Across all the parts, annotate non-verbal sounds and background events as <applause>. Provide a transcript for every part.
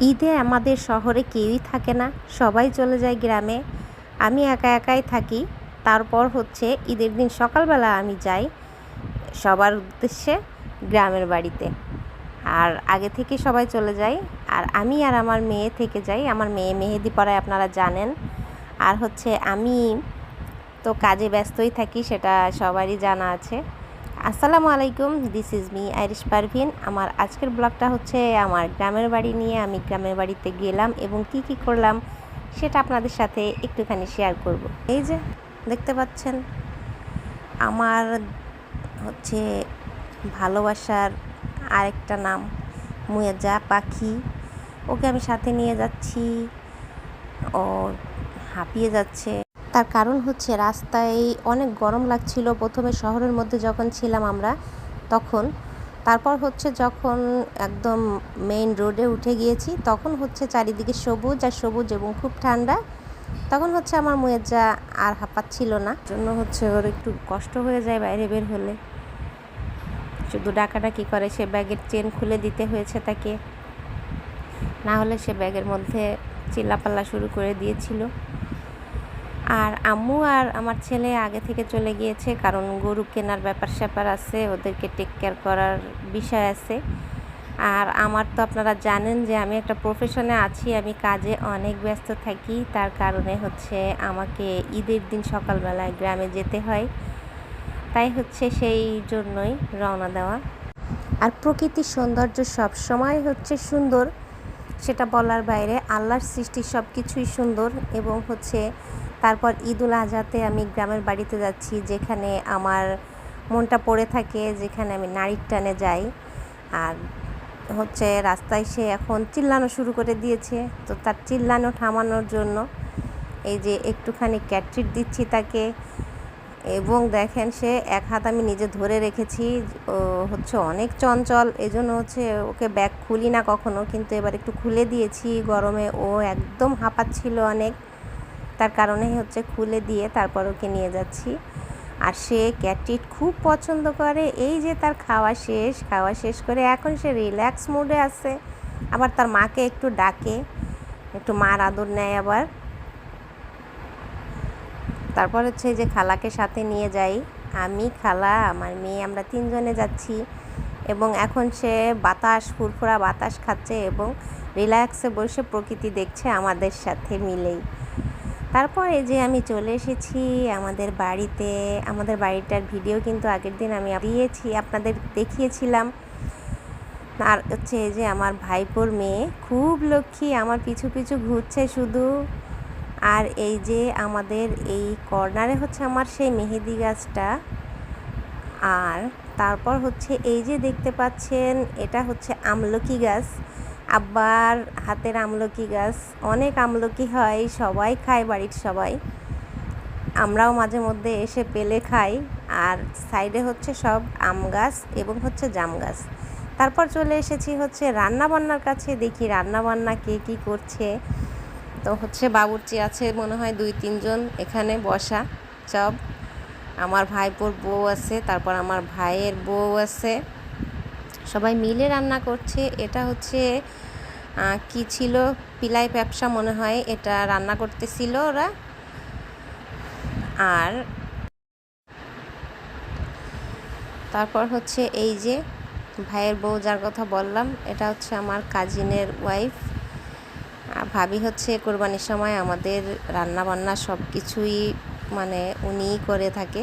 ঈদে আমাদের শহরে কেউই থাকে না, সবাই চলে যায় গ্রামে। আমি একা একাই থাকি, তারপর হচ্ছে ঈদের দিন সকালবেলা আমি যাই সবার উদ্দেশ্যে গ্রামের বাড়িতে। আর আগে থেকে সবাই চলে যায়, আর আমি আর আমার মেয়ে থেকে যাই। আমার মেয়ে মেহেদি পড়ায় আপনারা জানেন। আর হচ্ছে আমি তো কাজে ব্যস্তই থাকি, সেটা সবারই জানা আছে। আসসালামু আলাইকুম this is me Irish Parvin আমার আজকের ব্লগটা হচ্ছে আমার গ্রামের বাড়ি নিয়ে। আমি গ্রামের বাড়িতে গেলাম এবং কি কি করলাম সেটা আপনাদের সাথে একটুখানি শেয়ার করব। এই যে, দেখতে পাচ্ছেন, আমার হচ্ছে ভালোবাসার আরেকটা নাম মুয়াজা পাখি। ওকে আমি সাথে নিয়ে যাচ্ছি, ও হাঁপিয়ে যাচ্ছে। তার কারণ হচ্ছে রাস্তায় অনেক গরম লাগছিল। প্রথমে শহরের মধ্যে যখন ছিলাম আমরা, তখন। তারপর হচ্ছে যখন একদম মেইন রোডে উঠে গিয়েছি, তখন হচ্ছে চারিদিকে সবুজ আর সবুজ এবং খুব ঠান্ডা। তখন হচ্ছে আমার মুয়েজা আর হাঁপাচ্ছিল না। জন্য হচ্ছে ওর একটু কষ্ট হয়ে যায় বাইরে বের হলে। শুধু ডাকাডাকি করে, সে ব্যাগের চেন খুলে দিতে হয়েছে তাকে। না হলে সে ব্যাগের মধ্যে চিল্লাপাল্লা শুরু করে দিয়েছিল। আর আম্মু আর আমার ছেলে আগে থেকে চলে গিয়েছে, কারণ গরু কেনার ব্যাপার স্যাপার আছে, ওদেরকে টেক কেয়ার করার বিষয় আছে। আর আমার তো আপনারা জানেন যে আমি একটা প্রফেশনে আছি, আমি কাজে অনেক ব্যস্ত থাকি, তার কারণে হচ্ছে আমাকে ঈদের দিন সকালবেলায় গ্রামে যেতে হয়। তাই হচ্ছে সেই জন্যই রওনা দেওয়া। আর প্রকৃতির সৌন্দর্য সব সময় হচ্ছে সুন্দর, সেটা বলার বাইরে আল্লাহর সৃষ্টি সব কিছুই সুন্দর এবং হচ্ছে তারপর ঈদুল আজহাতে আমি গ্রামের বাড়িতে যাচ্ছি, যেখানে আমার মনটা পড়ে থাকে, যেখানে আমি নারীর টানে যাই। আর হচ্ছে রাস্তায় সে এখন চিল্লানো শুরু করে দিয়েছে। তো তার চিল্লানো থামানোর জন্য এই যে একটুখানি ক্যাট্রিট দিচ্ছি তাকে এবং দেখেন সে এক হাত আমি নিজে ধরে রেখেছি। হচ্ছে অনেক চঞ্চল, এজন্য হচ্ছে ওকে ব্যাগ খুলি না কখনো, কিন্তু এবার একটু খুলে দিয়েছি গরমে। ও একদম হাঁপাচ্ছিল অনেক। তার কারণে হচ্ছে খুলে দিয়ে তারপর ওকে নিয়ে যাচ্ছি। আর সে ক্যাটটিট খুব পছন্দ করে। এই যে তার খাওয়া শেষ খাওয়া শেষ করে এখন সে রিল্যাক্স মুডে আছে। আবার তার মাকে একটু ডাকে, একটু মার আদর নেয় আবার। তারপর হচ্ছে যে খালাকে সাথে নিয়ে যাই। আমি, খালা, আমার মেয়ে, আমরা তিনজনে যাচ্ছি। এবং এখন সে বাতাস, ফুরফুরা বাতাস খাচ্ছে এবং রিল্যাক্সে বসে প্রকৃতি দেখছে আমাদের সাথে মিলেই। তারপর যে আমি চলে এসেছি আমাদের বাড়িতে, আমাদের বাড়িটার ভিডিও কিন্তু আগের দিন আমি দিয়েছি, আপনাদের দেখিয়েছিলাম। আর হচ্ছে যে আমার ভাইপোর মেয়ে, খুব লক্ষ্মী, আমার পিছু পিছু ঘুরছে শুধু। আর এই যে আমাদের এই কর্নারে হচ্ছে আমার সেই মেহেদি গাছটা। আর তারপর হচ্ছে এই যে দেখতে পাচ্ছেন, এটা হচ্ছে আমলকি গাছ। আব্বার হাতের আমলকি গাছ, অনেক আমলকি হয়, সবাই খায় বাড়ির সবাই। আমরাও মাঝে মধ্যে এসে পেলে খাই, আর সাইডে হচ্ছে সব আম গাছ এবং হচ্ছে জাম গাছ। তারপর চলে এসেছি হচ্ছে রান্না বান্নার কাছে, দেখি রান্না বান্না কে কী করছে। তো হচ্ছে বাবুর্চি আছে, মনে হয় দুই, তিনজন এখানে বসা, সব। আমার ভাইপোর বউ আছে, তারপর আমার ভাইয়ের বউ আছে। সবাই মিলে রান্না করছে, এটা হচ্ছে কি ছিল? পিলাই ব্যবসা মনে হয় এটা রান্না করতেছিল ওরা। আর তারপর হচ্ছে এই যে ভাইয়ের বউ যার কথা বললাম, এটা হচ্ছে আমার কাজিনের ওয়াইফ ভাবি হচ্ছে কোরবানির সময় আমাদের রান্না বান্না সব কিছুই মানে উনিই করে থাকে।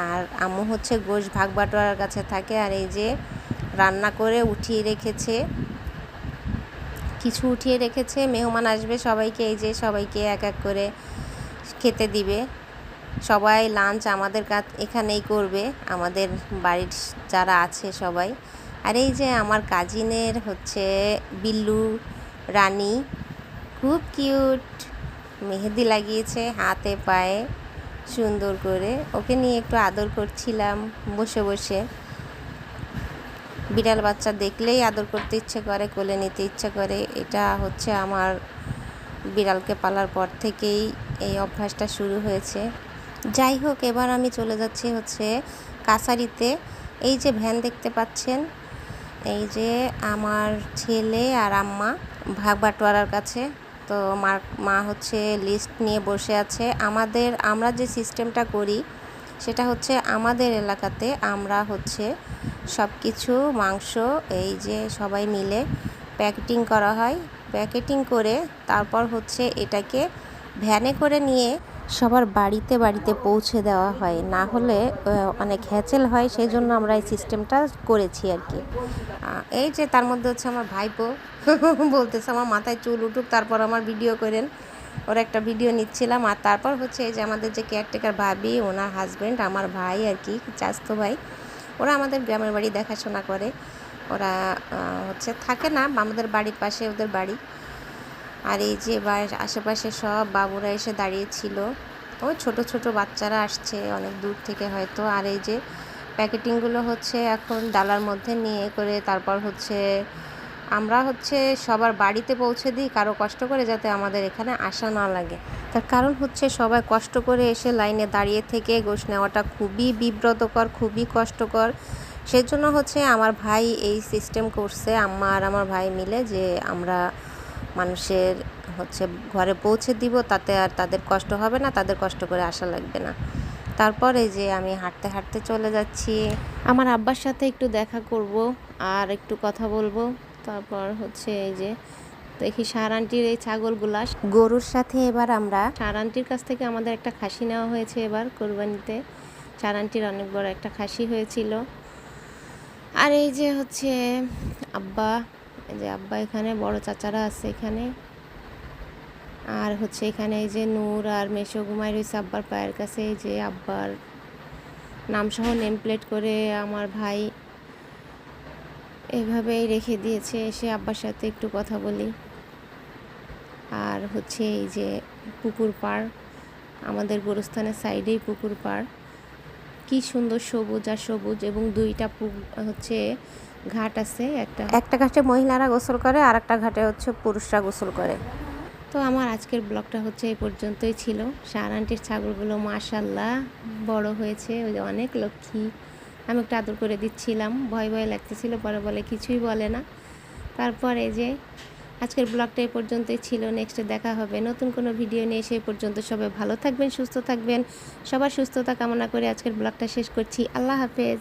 আর আম্মু হচ্ছে গোশ ভাগ বাটোয়ার কাছে থাকে। আর এই যে রান্না করে উঠিয়ে রেখেছে কিছু উঠিয়ে রেখেছে, মেহমান আসবে, সবাইকে এই যে সবাইকে এক এক করে খেতে দিবে। সবাই লাঞ্চ আমাদের কাছ এখানেই করবে, আমাদের বাড়ির যারা আছে সবাই। আর এই যে আমার কাজিনের হচ্ছে বিল্লু রানী, খুব কিউট মেহেদি লাগিয়েছে হাতে, পায়ে সুন্দর করে। ওকে নিয়ে একটু আদর করছিলাম বসে বসে। বিড়াল বাচ্চা দেখলেই আদর করতে ইচ্ছে করে, কোলে নিতে ইচ্ছে করে। এটা হচ্ছে আমার বিড়ালকে পালার পর থেকেই এই অভ্যাসটা শুরু হয়েছে। যাই হোক, এবার আমি চলে যাচ্ছি হচ্ছে কাসারিতে এই যে ভ্যান দেখতে পাচ্ছেন, এই যে আমার ছেলে আর আম্মা ভাগ বাটোয়ারার কাছে। তো মার মা হচ্ছে লিস্ট নিয়ে বসে আছে। আমাদের, আমরা যে সিস্টেমটা করি, সেটা হচ্ছে আমাদের এলাকাতে আমরা হচ্ছে সব কিছু মাংস, এই যে সবাই মিলে প্যাকেটিং করা হয়। প্যাকেটিং করে তারপর হচ্ছে এটাকে ভ্যানে করে নিয়ে সবার বাড়িতে বাড়িতে পৌঁছে দেওয়া হয়। না হলে অনেক হ্যাচেল হয় সেই জন্য আমরা এই সিস্টেমটা করেছি আর কি। এই যে তার মধ্যে হচ্ছে আমার ভাইপো <laughs> বলতেছে, আমার মাথায় চুল উঠুক, তারপর আমার ভিডিও করেন। ওর একটা ভিডিও নিচ্ছিলাম। আর তারপর হচ্ছে এই যে আমাদের যে কেয়ারটেকার ভাবি, ওনার হাজব্যান্ড আমার ভাই আর কি, চাস্তো ভাই ওরা আমাদের গ্রামের বাড়ি দেখাশোনা করে। ওরা হচ্ছে থাকে না, আমাদের বাড়ির পাশে ওদের বাড়ি। আর এই যে আশেপাশে সব বাবুরা এসে দাঁড়িয়েছিল ও ছোট ছোট বাচ্চারা আসছে অনেক দূর থেকে হয়তো। আর এই যে প্যাকেটিংগুলো হচ্ছে এখন ডালার মধ্যে নিয়ে করে তারপর হচ্ছে আমরা হচ্ছে সবার বাড়িতে পৌঁছে দিই, কারও কষ্ট করে যাতে আমাদের এখানে আসা না লাগে। তার কারণ হচ্ছে সবাই কষ্ট করে এসে লাইনে দাঁড়িয়ে থেকে গোশ নেওয়াটা খুবই বিব্রতকর, খুবই কষ্টকর। সেজন্য হচ্ছে আমার ভাই এই সিস্টেম করছে, আম্মা আর আমার ভাই মিলে যে আমরা মানুষের হচ্ছে ঘরে পৌঁছে দিব, তাতে আর তাদের কষ্ট হবে না, তাদের কষ্ট করে আসা লাগবে না। তারপরে যে আমি হাঁটতে হাঁটতে চলে যাচ্ছি। আমার আব্বার সাথে একটু দেখা করব আর একটু কথা বলব। তারপর হচ্ছে এই যে দেখি সারান্টির এই ছাগলগুলা। গরুর সাথে এবার আমরা সারান্টির কাছ থেকে আমাদের একটা খাসি নেওয়া হয়েছে এবার কোরবানিতে। সারান্টির অনেক বড় একটা খাসি হয়েছিল। আর এই যে হচ্ছে আব্বা এই যে আব্বা এখানে বড় চাচারা আছে এখানে। আর হচ্ছে এখানে এই যে নূর আর মেশো ঘুমাই রয়েছে আব্বার পায়ের কাছে। এই যে আব্বার নামসহ নেম প্লেট করে আমার ভাই এইভাবেই রেখে দিয়েছে এসে আব্বার সাথে একটু কথা বলি। আর হচ্ছে এই যে পুকুর পাড় আমাদের গোরস্থানের সাইডেই পুকুর পাড়। কি সুন্দর সবুজ আর সবুজ এবং দুইটা পুক হচ্ছে ঘাট আছে একটা একটা ঘাটে মহিলারা গোসল করে আর একটা ঘাটে হচ্ছে পুরুষরা গোসল করে। তো আমার আজকের ব্লগটা হচ্ছে এই পর্যন্তই ছিল। শাহ আন্টির ছাগলগুলো মাশাল্লাহ বড় হয়েছে ওই যে অনেক লক্ষ্মী। আমি একটু আদর করে দিচ্ছিলাম। ভয় ভয় লাগতেছিল, পরে বলে কিছুই বলে না। তারপরে যে আজকের ব্লগটা এ পর্যন্তই ছিল। নেক্সটে দেখা হবে। নতুন কোনো ভিডিও নিয়ে সেই পর্যন্ত সবাই ভালো থাকবেন, সুস্থ থাকবেন। সবার সুস্থতা কামনা করে আজকের ব্লগটা শেষ করছি। আল্লাহ হাফেজ।